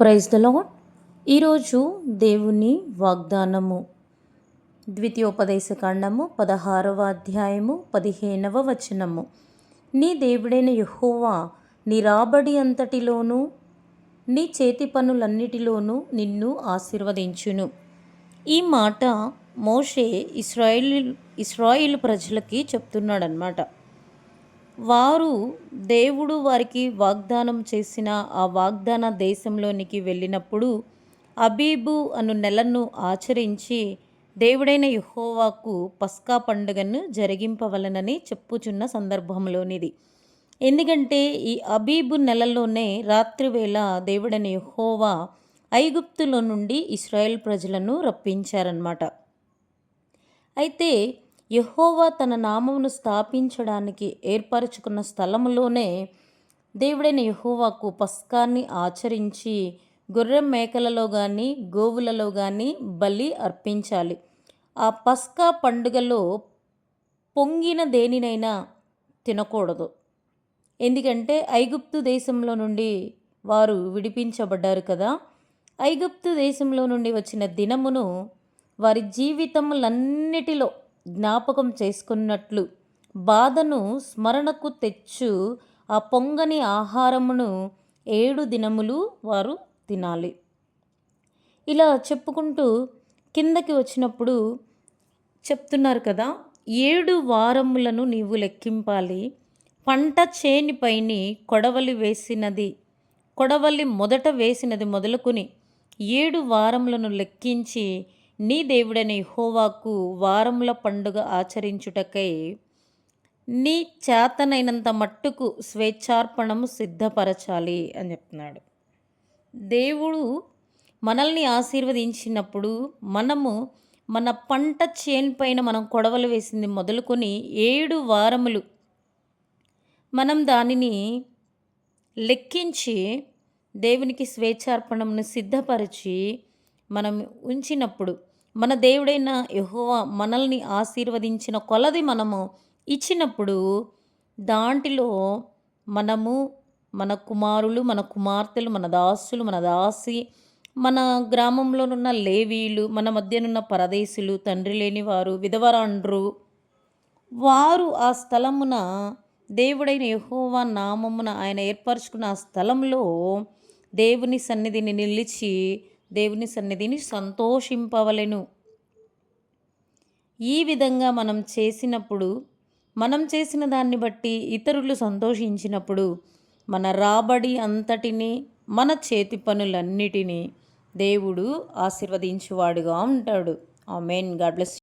Praise the lord ఈరోజు దేవుని వాగ్దానము. ద్వితీయోపదేశ కాండము పదహారవ అధ్యాయము పదిహేనవ వచనము. నీ దేవుడైన యహోవా నీ రాబడి అంతటిలోనూ నీ చేతి పనులన్నిటిలోనూ నిన్ను ఆశీర్వదించును. ఈ మాట మోషే ఇస్రాయిల్ ఇస్రాయిల్ ప్రజలకి చెప్తున్నాడనమాట వారు దేవుడు వారికి వాగ్దానం చేసిన ఆ వాగ్దాన దేశంలోనికి వెళ్ళినప్పుడు అబీబు అను నెలను ఆచరించి దేవుడైన యుహోవాకు పస్కా పండుగను జరిగింపవలనని చెప్పుచున్న సందర్భంలోనిది. ఎందుకంటే ఈ అబీబు నెలలోనే రాత్రివేళ దేవుడైన యుహోవా ఐగుప్తులో నుండి ఇస్రాయేల్ ప్రజలను రప్పించారనమాట అయితే యహోవా తన నామమును స్థాపించడానికి ఏర్పరచుకున్న స్థలములోనే దేవుడైన యహోవాకు పస్కాన్ని ఆచరించి గొర్రె మేకలలో కానీ గోవులలో కానీ బలి అర్పించాలి. ఆ పస్కా పండుగలో పొంగిన దేనినైనా తినకూడదు. ఎందుకంటే ఐగుప్తు దేశంలో నుండి వారు విడిపించబడ్డారు కదా. ఐగుప్తు దేశంలో నుండి వచ్చిన దినమును వారి జీవితములన్నిటిలో జ్ఞాపకం చేసుకున్నట్లు బాధను స్మరణకు తెచ్చు ఆ పొంగని ఆహారమును ఏడు దినములు వారు తినాలి. ఇలా చెప్పుకుంటూ కిందకి వచ్చినప్పుడు చెప్తున్నారు కదా ఏడు వారములను నీవు లెక్కింపాలి. పంట చేనిపైని కొడవలి వేసినది కొడవలి మొదట వేసినది మొదలుకొని ఏడు వారములను లెక్కించి నీ దేవుడని హోవాకు వారముల పండుగ ఆచరించుటకై నీ చేతనైనంత మట్టుకు స్వేచ్ఛార్పణము సిద్ధపరచాలి అని చెప్తున్నాడు. దేవుడు మనల్ని ఆశీర్వదించినప్పుడు మనము మన పంట చేను పైన మనం కొడవలు వేసింది మొదలుకొని ఏడు వారములు మనం దానిని లెక్కించి దేవునికి స్వేచ్ఛార్పణమును సిద్ధపరిచి మనం ఉంచినప్పుడు మన దేవుడైన యహోవ మనల్ని ఆశీర్వదించిన కొలది మనము ఇచ్చినప్పుడు దాంట్లో మనము మన కుమారులు మన కుమార్తెలు మన దాసులు మన దాసి మన గ్రామంలోనున్న లేవీలు మన మధ్యనున్న పరదేశులు తండ్రి లేని వారు విధవరాండ్రు వారు ఆ స్థలమున దేవుడైన యహోవా నామమున ఆయన ఏర్పరచుకున్న ఆ స్థలంలో దేవుని సన్నిధిని నిలిచి దేవుని సన్నిధిని సంతోషింపవలెను. ఈ విధంగా మనం చేసినప్పుడు మనం చేసిన దాన్ని బట్టి ఇతరులు సంతోషించినప్పుడు మన రాబడి అంతటిని మన చేతి పనులన్నిటినీ దేవుడు ఆశీర్వదించువాడుగా ఉంటాడు. ఆ మెయిన్ గాడ్ బ్లెస్